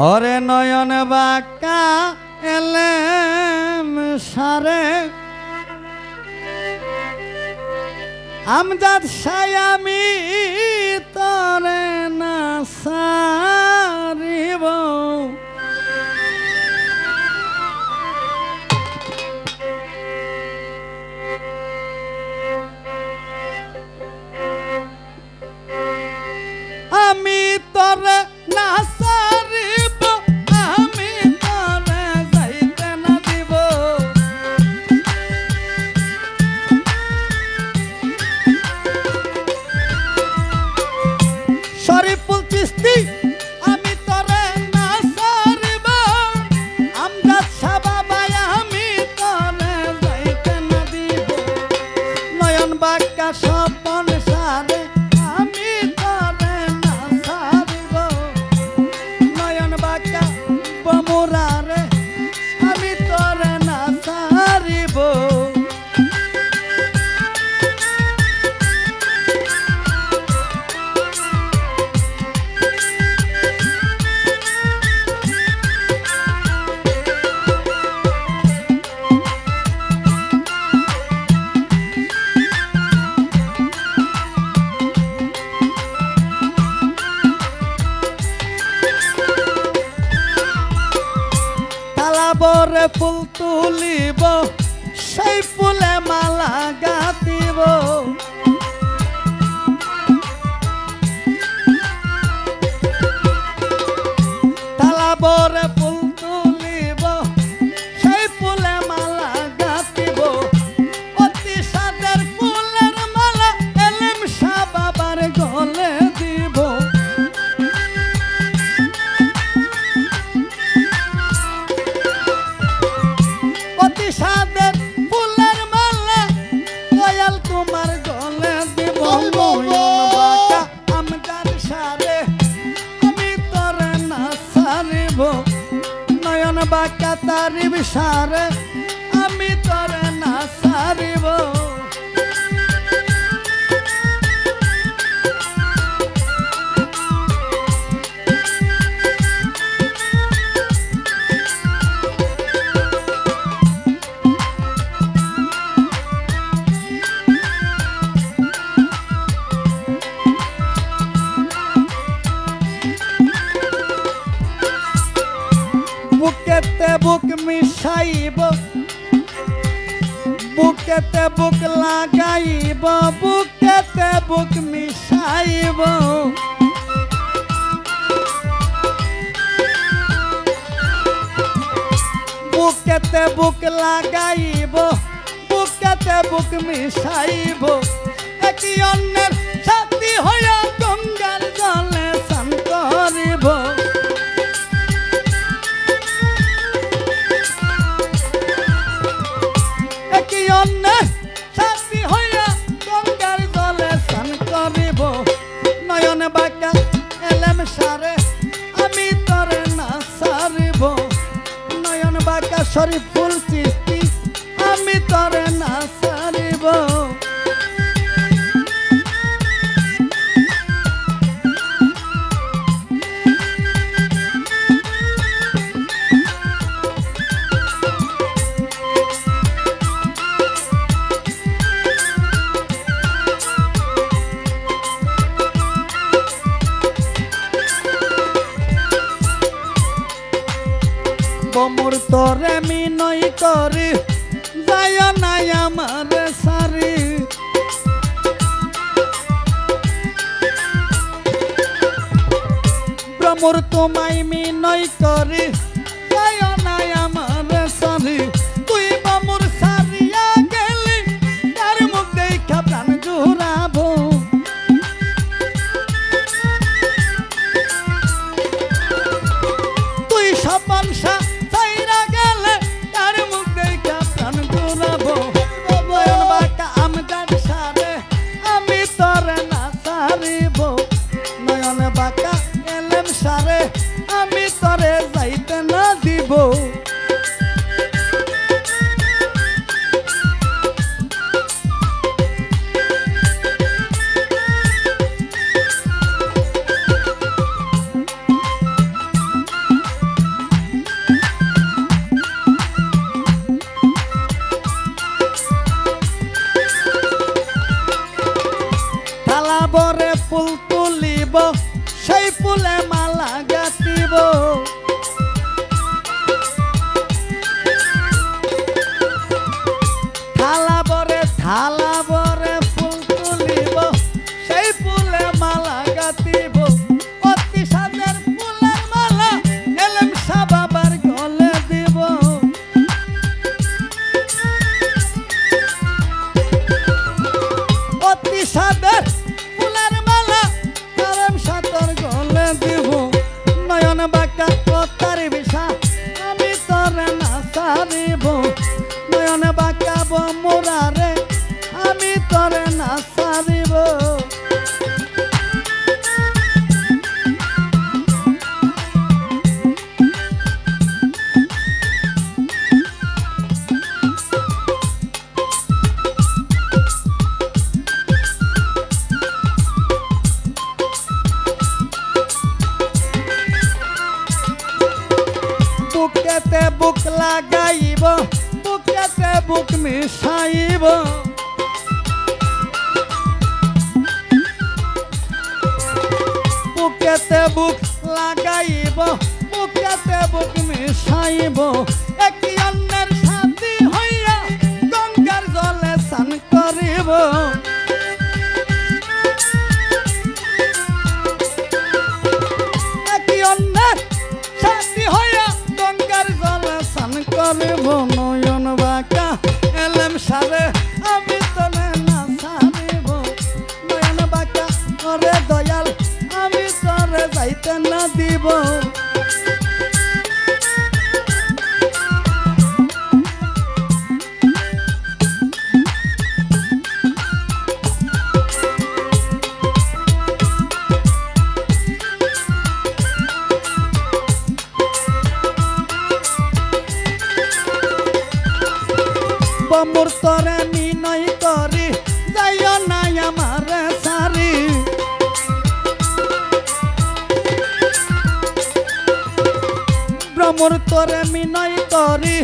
হরে নয়ন বাঁকা এলেম সারে। আমজাদ সায়ামি তরে না সারি। যে ফুল তুলিব সেই ফুলে মালা গাতিব বাকা তারিব সার আমি তোর না সারিব। বুকেতে বুক লাগাইব বুকেতে বুক মিশাইব। বুকেতে বুক লাগাইব বুকেতে বুক মিশাইব। মন বাটা এলাম সারে আমি তোর না সারিব। নয়ন বাটা শরীফ ফুল বমুর তরে মিনই করি যায় নাই আমার সারি। ব্রমুর তোমায় মিনই করি বক্স সেই ফুলে মালা বিষাইব বুকেতে বুক লাগাইব বুকেতে বুক মিশাইব। জীবন মোর তোরে মিনয় তরি।